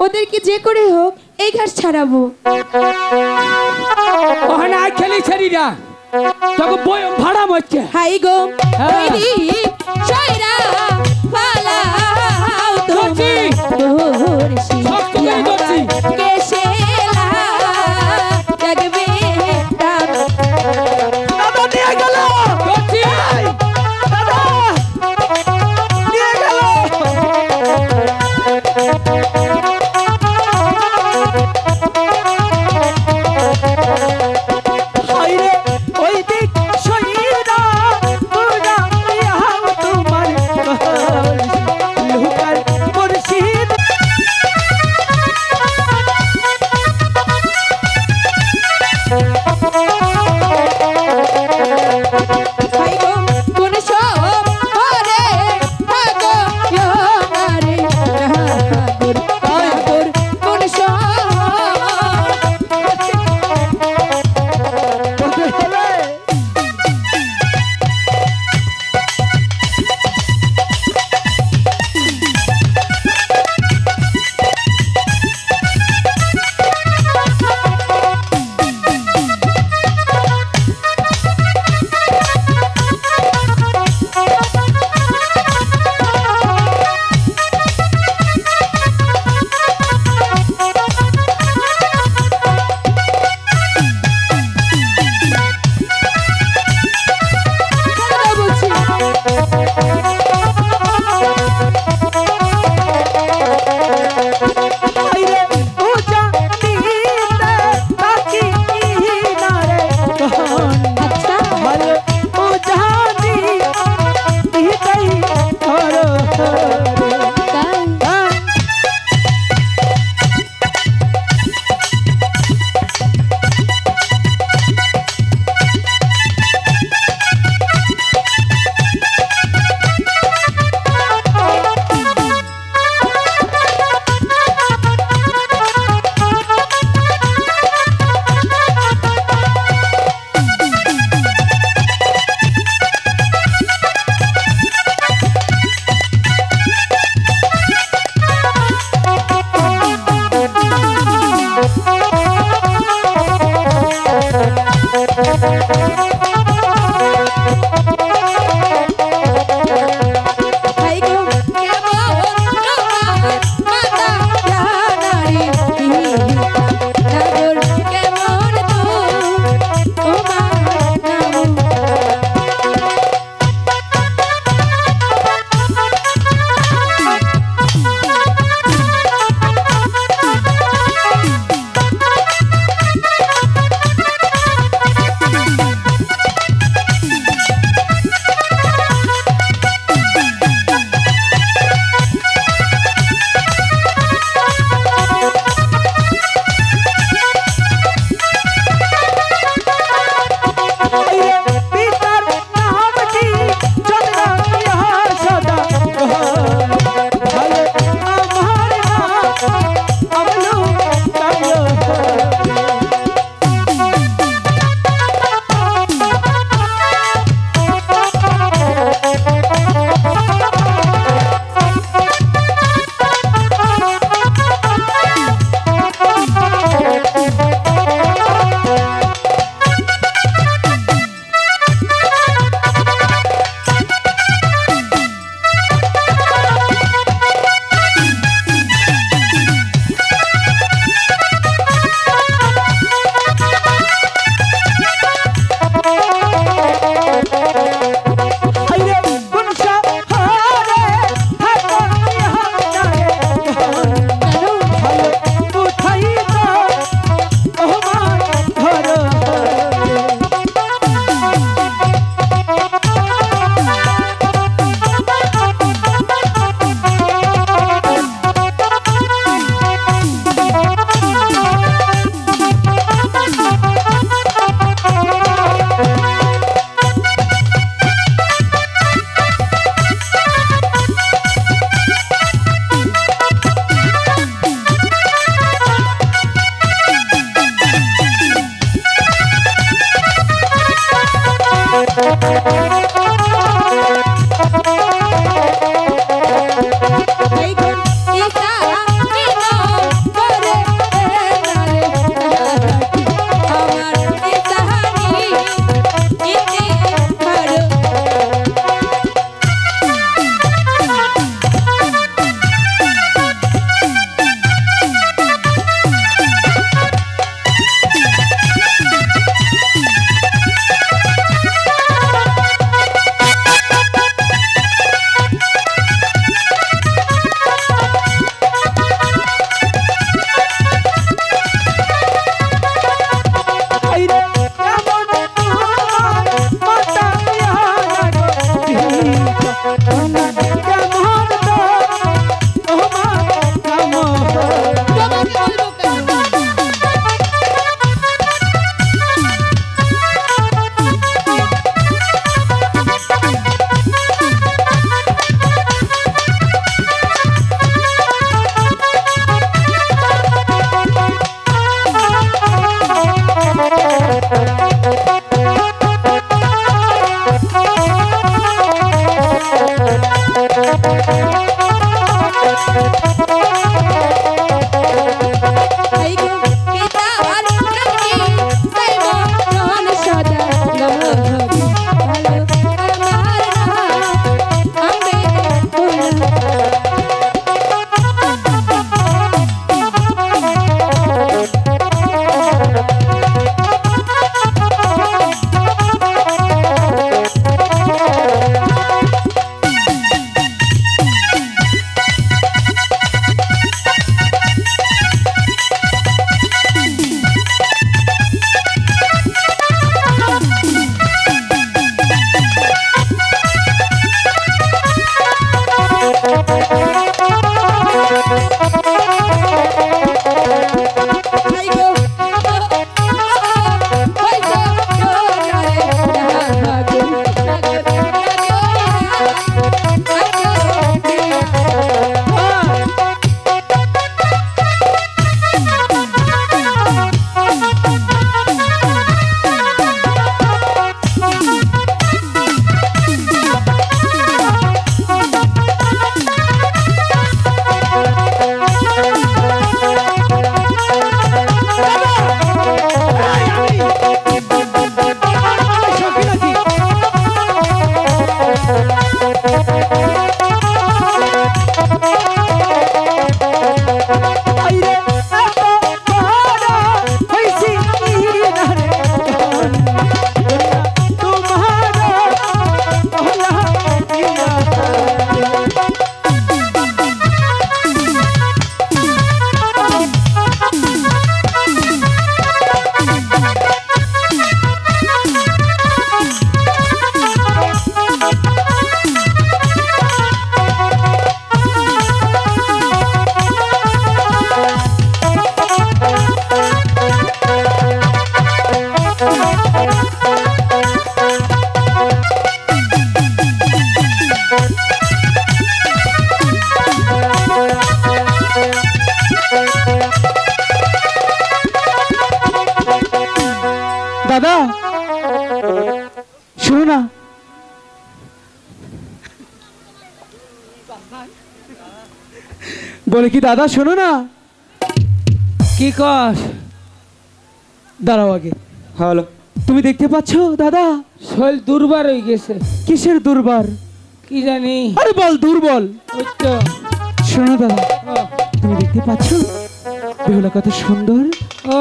ওদেরকে যে করে হোক এই ঘাস ছাড়াবো ওখানে আই খেলি ছেড়িরা তোকে বই ভাড়া মরছে হাই গো হ্যাঁ। ফালাও করছি। তোমার বলে কি দাদা শোনো না। কি কর দাঁড়াও আগে। হলো তুমি দেখতে পাচ্ছ দাদা? শরীর দুর্বার হয়ে গেছে। কিসের দুর্বার? কি জানি। আরে বল দুর্বল। শোনো দাদা তুমি দেখতে পাচ্ছ? বেহুলা কত সুন্দর। ও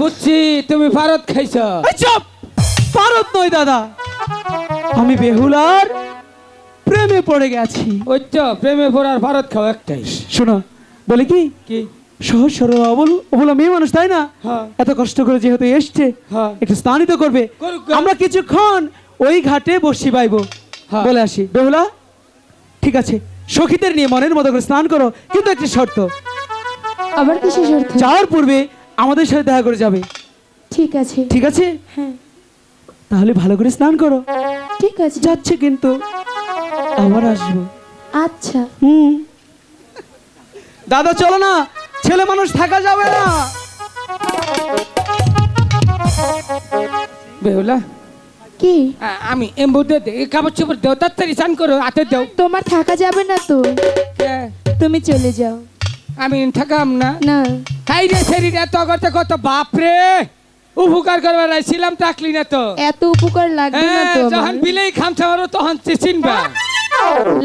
বুঝছি তুমি ভারত খাইছ। এই চুপ! পারত নয় দাদা। আমি বেহুলার প্রেমে পড়ে গেছি। ওই তো প্রেমে পড়ার ভারত খাও একটাই। শোনো বলে কি? কি? সহজ সরল অবল অবলা মেয়ে মানুষ তাই না? হ্যাঁ। এত কষ্ট করে যেহেতু এসছে হ্যাঁ। একটু স্নানিত করবে। আমরা কিছুক্ষণ ওই ঘাটে বসি বাইবো। হ্যাঁ। বলে আসি বেহুলা ঠিক আছে সখীদের নিয়ে মনের মতো করে স্নান করো কিন্তু একটি শর্ত। আবার শর্ত? যাওয়ার পূর্বে আমাদের সাথে দেখা করে যাবে। ঠিক আছে। ঠিক আছে? হ্যাঁ। তাহলে ভালো করে স্নান করো। ঠিক আছে। যাচ্ছে কিন্তু। আবার আসব। আচ্ছা। হুম। দাদা চলো না। ছেলে মানুষ থাকা যাবে না। বেহুলা। কি? আমি এম্বু দে দে কাপড় চোপড় দেও তাড়াতাড়ি চান করো হাতে দেও। তোমার থাকা যাবে না তো। তুমি চলে যাও। আমি থাকাম না। না। হাই রে সেরি রে তো করতে কত বাপ রে। উপকার করবার আইছিলাম তাকলি না তো। এত উপকার লাগবে না হ্যাঁ, তো যখন। বিলেই পারো তখন চিনবা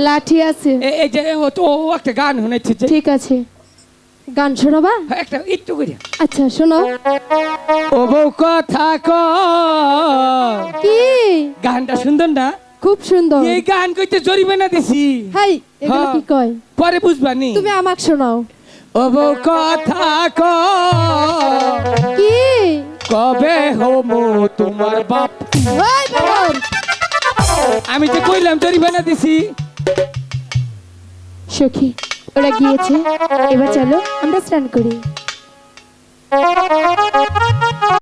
লাঠি আছে। এই যে ও তো একটা গান শুনেছে ঠিক আছে। গান শোনাবা? হ্যাঁ, একটা একটু করে আচ্ছা শোনো ও বউ কথা ক কি? গানটা সুন্দর না? খুব সুন্দর। এই গান কইতে জরিমানা দিছি। হাই এগুলো। কি কয়? পরে বুঝবানি তুমি আমাকে শোনাও। ও বউ কথা ক কি? কবে হমু তোমার বাপ? ওই বাবর আমি যে কইলাম বানা দিছি। সখী ওরা গিয়েছে। এবার চলো আমরা স্নান করি।